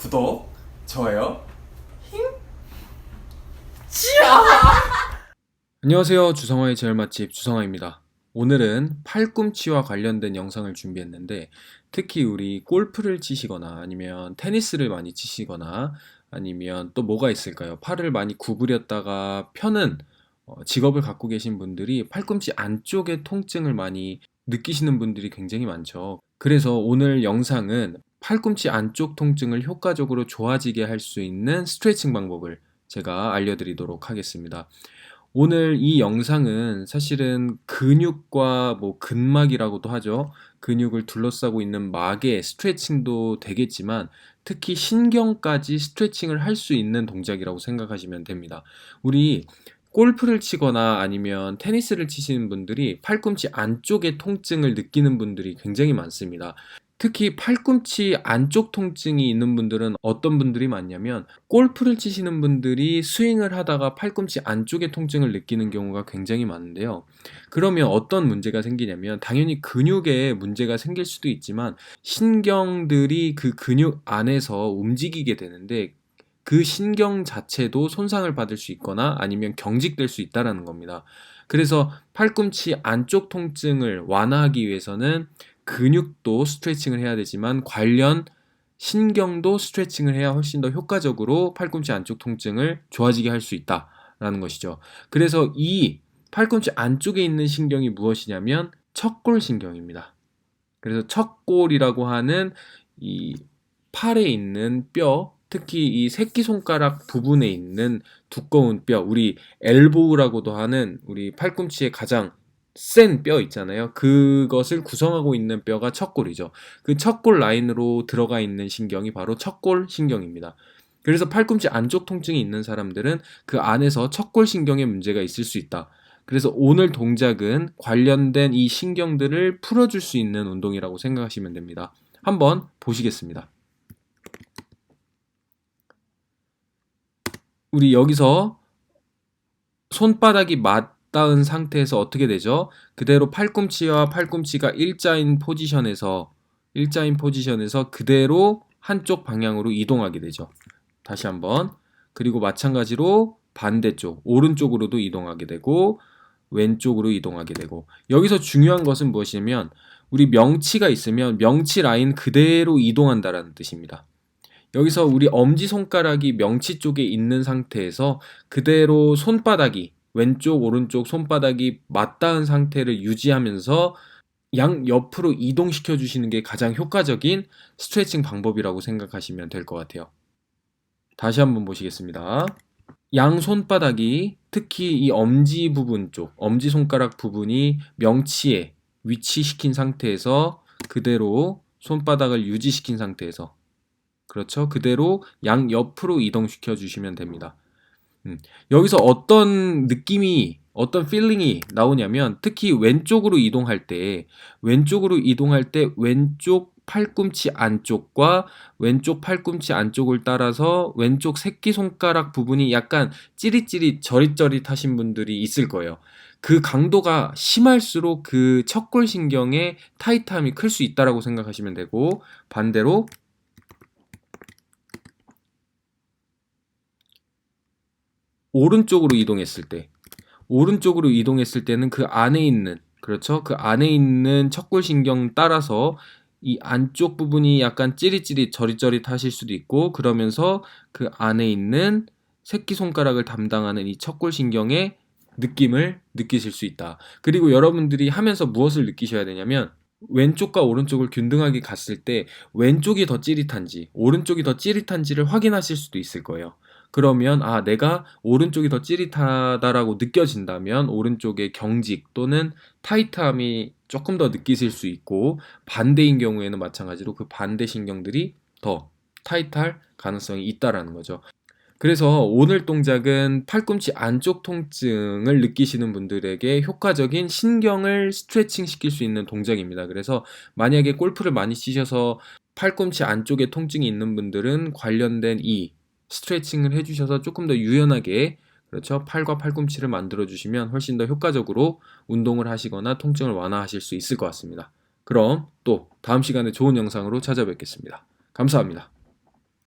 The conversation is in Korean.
구독, 좋아요, 힘, 안녕하세요. 주성화의 제일 맛집 주성화입니다. 오늘은 팔꿈치와 관련된 영상을 준비했는데 특히 우리 골프를 치시거나 아니면 테니스를 많이 치시거나 아니면 또 뭐가 있을까요? 팔을 많이 구부렸다가 펴는 어, 직업을 갖고 계신 분들이 팔꿈치 안쪽에 통증을 많이 느끼시는 분들이 굉장히 많죠. 그래서 오늘 영상은 팔꿈치 안쪽 통증을 효과적으로 좋아지게 할 수 있는 스트레칭 방법을 제가 알려드리도록 하겠습니다. 오늘 이 영상은 사실은 근육과 뭐 근막이라고도 하죠. 근육을 둘러싸고 있는 막의 스트레칭도 되겠지만 특히 신경까지 스트레칭을 할 수 있는 동작이라고 생각하시면 됩니다. 우리 골프를 치거나 아니면 테니스를 치시는 분들이 팔꿈치 안쪽에 통증을 느끼는 분들이 굉장히 많습니다. 특히 팔꿈치 안쪽 통증이 있는 분들은 어떤 분들이 많냐면 골프를 치시는 분들이 스윙을 하다가 팔꿈치 안쪽에 통증을 느끼는 경우가 굉장히 많은데요. 그러면 어떤 문제가 생기냐면 당연히 근육에 문제가 생길 수도 있지만 신경들이 그 근육 안에서 움직이게 되는데 그 신경 자체도 손상을 받을 수 있거나 아니면 경직될 수 있다라는 겁니다. 그래서 팔꿈치 안쪽 통증을 완화하기 위해서는 근육도 스트레칭을 해야 되지만 관련 신경도 스트레칭을 해야 훨씬 더 효과적으로 팔꿈치 안쪽 통증을 좋아지게 할 수 있다라는 것이죠. 그래서 이 팔꿈치 안쪽에 있는 신경이 무엇이냐면 척골 신경입니다. 그래서 척골이라고 하는 이 팔에 있는 뼈, 특히 이 새끼손가락 부분에 있는 두꺼운 뼈, 우리 엘보우라고도 하는 우리 팔꿈치의 가장 센 뼈 있잖아요. 그것을 구성하고 있는 뼈가 척골이죠. 그 척골 라인으로 들어가 있는 신경이 바로 척골 신경입니다. 그래서 팔꿈치 안쪽 통증이 있는 사람들은 그 안에서 척골 신경에 문제가 있을 수 있다. 그래서 오늘 동작은 관련된 이 신경들을 풀어줄 수 있는 운동이라고 생각하시면 됩니다. 한번 보시겠습니다. 우리 여기서 손바닥이 맞 닿은 상태에서 어떻게 되죠? 그대로 팔꿈치와 팔꿈치가 일자인 포지션에서 일자인 포지션에서 그대로 한쪽 방향으로 이동하게 되죠. 다시 한번 그리고 마찬가지로 반대쪽 오른쪽으로도 이동하게 되고 왼쪽으로 이동하게 되고 여기서 중요한 것은 무엇이냐면 우리 명치가 있으면 명치 라인 그대로 이동한다라는 뜻입니다. 여기서 우리 엄지 손가락이 명치 쪽에 있는 상태에서 그대로 손바닥이 왼쪽 오른쪽 손바닥이 맞닿은 상태를 유지하면서 양 옆으로 이동시켜 주시는 게 가장 효과적인 스트레칭 방법이라고 생각하시면 될 것 같아요. 다시 한번 보시겠습니다. 양 손바닥이 특히 이 엄지 부분 쪽, 엄지 손가락 부분이 명치에 위치시킨 상태에서 그대로 손바닥을 유지시킨 상태에서 그렇죠. 그대로 양 옆으로 이동시켜 주시면 됩니다. 음, 여기서 어떤 느낌이 어떤 필링이 나오냐면 특히 왼쪽으로 이동할 때 왼쪽으로 이동할 때 왼쪽 팔꿈치 안쪽과 왼쪽 팔꿈치 안쪽을 따라서 왼쪽 새끼손가락 부분이 약간 찌릿찌릿 저릿저릿하신 분들이 있을 거예요. 그 강도가 심할수록 그 척골 신경의 타이트함이 클 수 있다라고 생각하시면 되고 반대로 오른쪽으로 이동했을 때 오른쪽으로 이동했을 때는 그 안에 있는 그렇죠 그 안에 있는 척골신경 따라서 이 안쪽 부분이 약간 찌릿찌릿 저릿저릿 하실 수도 있고 그러면서 그 안에 있는 새끼손가락을 담당하는 이 척골신경의 느낌을 느끼실 수 있다. 그리고 여러분들이 하면서 무엇을 느끼셔야 되냐면 왼쪽과 오른쪽을 균등하게 갔을 때 왼쪽이 더 찌릿한지 오른쪽이 더 찌릿한지를 확인하실 수도 있을 거예요. 그러면 아 내가 오른쪽이 더 찌릿하다라고 느껴진다면 오른쪽의 경직 또는 타이트함이 조금 더 느끼실 수 있고 반대인 경우에는 마찬가지로 그 반대 신경들이 더 타이트할 가능성이 있다라는 거죠. 그래서 오늘 동작은 팔꿈치 안쪽 통증을 느끼시는 분들에게 효과적인 신경을 스트레칭 시킬 수 있는 동작입니다. 그래서 만약에 골프를 많이 치셔서 팔꿈치 안쪽에 통증이 있는 분들은 관련된 이 스트레칭을 해주셔서 조금 더 유연하게 그렇죠 팔과 팔꿈치를 만들어 주시면 훨씬 더 효과적으로 운동을 하시거나 통증을 완화하실 수 있을 것 같습니다. 그럼 또 다음 시간에 좋은 영상으로 찾아뵙겠습니다. 감사합니다.